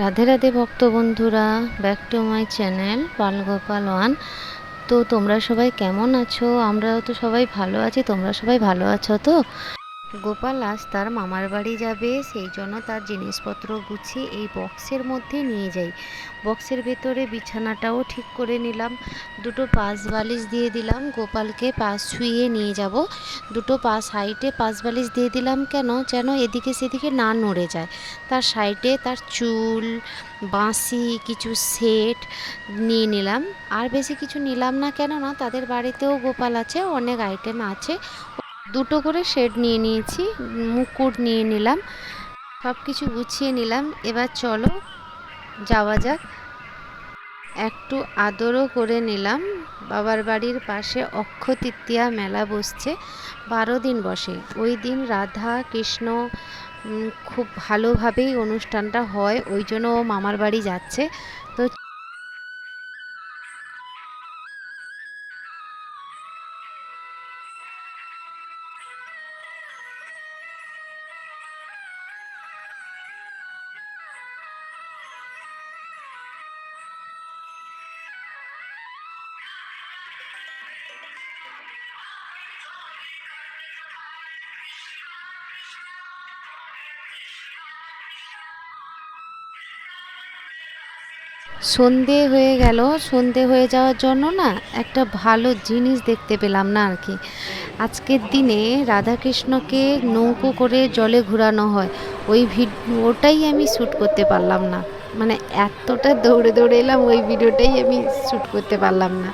রাধে রাধে ভক্ত বন্ধুরা back to my channel Palgopal one. তো তোমরা সবাই কেমন আছো? আমরাও তো সবাই ভালো আছি, তোমরা সবাই ভালো আছো তো? গোপাল আজ তার মামার বাড়ি যাবে, সেই জন্য তার জিনিসপত্র গুছিয়ে এই বক্সের মধ্যে নিয়ে যাই। বক্সের ভেতরে বিছানাটাও ঠিক করে নিলাম। দুটো পাশ বালিশ দিয়ে দিলাম, গোপালকে পাশ শুইয়ে নিয়ে যাব। দুটো পা সাইডে পাশ বালিশ দিয়ে দিলাম কেন? যেন এদিকে সেদিকে না নড়ে যায়। তার সাইডে তার চুল, বাঁশি, কিছু সেট নিয়ে নিলাম। আর বেশি কিছু নিলাম না কেন না তাদের বাড়িতেও গোপাল আছে, অনেক আইটেম আছে। দুটো করে শেড নিয়ে নিয়েছি, মুকুট নিয়ে নিলাম সব কিছু গুছিয়ে নিলাম। এবার চলো, যাওয়া যাক। একটু আদরও করে নিলাম। বাবার বাড়ির পাশে অক্ষ তৃতীয়া মেলা বসছে, বারো দিন বসে। ওই দিন রাধা, কৃষ্ণ খুব ভালোভাবেই অনুষ্ঠানটা হয়, ওই জন্য ও মামার বাড়ি যাচ্ছে। সন্ধে হয়ে গেল। সন্ধে হয়ে যাওয়ার জন্য না একটা ভালো জিনিস দেখতে পেলাম না আর কি। আজকের দিনে রাধাকৃষ্ণকে নৌকো করে জলে ঘোরানো হয়। ওই ভিড, ওটাই আমি শ্যুট করতে পারলাম না। মানে এতটা দৌড়ে দৌড়ে এলাম, ওই ভিডিওটাই আমি শ্যুট করতে পারলাম না।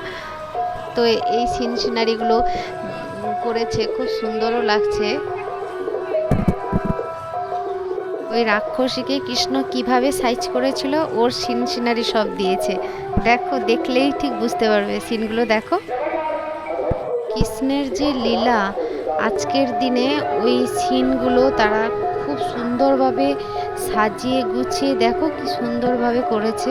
তো এই সিন সিনারিগুলো করেছে, খুব সুন্দরও লাগছে। ওই রাক্ষসীকে কৃষ্ণ কীভাবে সাইজ করেছিল, ওর সিন সিনারি সব দিয়েছে। দেখো, দেখলেই ঠিক বুঝতে পারবে। সিনগুলো দেখো। কৃষ্ণের যে লীলা, আজকের দিনে ওই সিনগুলো তারা খুব সুন্দরভাবে সাজিয়ে গুছিয়ে দেখো কি সুন্দরভাবে করেছে।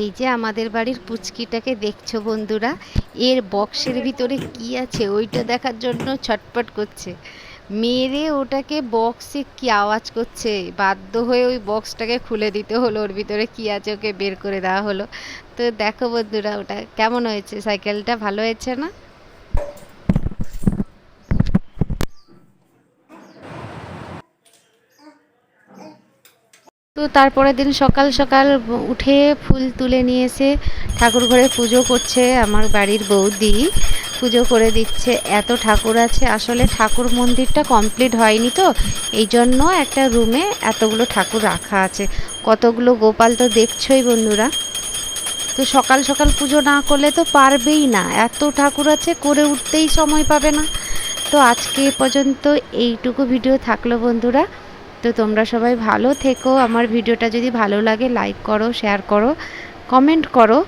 এই যে আমাদের বাড়ির পুচকিটাকে দেখছ বন্ধুরা, এর বক্সের ভিতরে কি আছে ওইটা দেখার জন্য ছটপট করছে। মেরে ওটাকে বক্সে কি আওয়াজ করছে? বাধ্য হয়ে ওই বক্সটাকে খুলে দিতে হলো, ওর ভিতরে কি আছে ওকে বের করে দেওয়া হলো। তো দেখো বন্ধুরা ওটা কেমন হয়েছে? সাইকেলটা ভালো হয়েছে না? তো তারপরের দিন সকাল সকাল উঠে ফুল তুলে নিয়ে এসে ঠাকুর ঘরে পুজো করছে আমার বাড়ির বৌদি। পুজো করে দিচ্ছে, এত ঠাকুর আছে। আসলে ঠাকুর মন্দিরটা কমপ্লিট হয়নি তো, এই জন্য একটা রুমে এতগুলো ঠাকুর রাখা আছে। কতগুলো গোপাল তো দেখছই বন্ধুরা। তো সকাল সকাল পুজো না করলে তো পারবেই না, এত ঠাকুর আছে, করে উঠতেই সময় পাবে না। তো আজকে পর্যন্ত এইটুকু ভিডিও থাকল বন্ধুরা। তো তোমরা সবাই ভালো থেকো, আমার ভিডিওটা যদি ভালো লাগে লাইক করো শেয়ার করো কমেন্ট করো।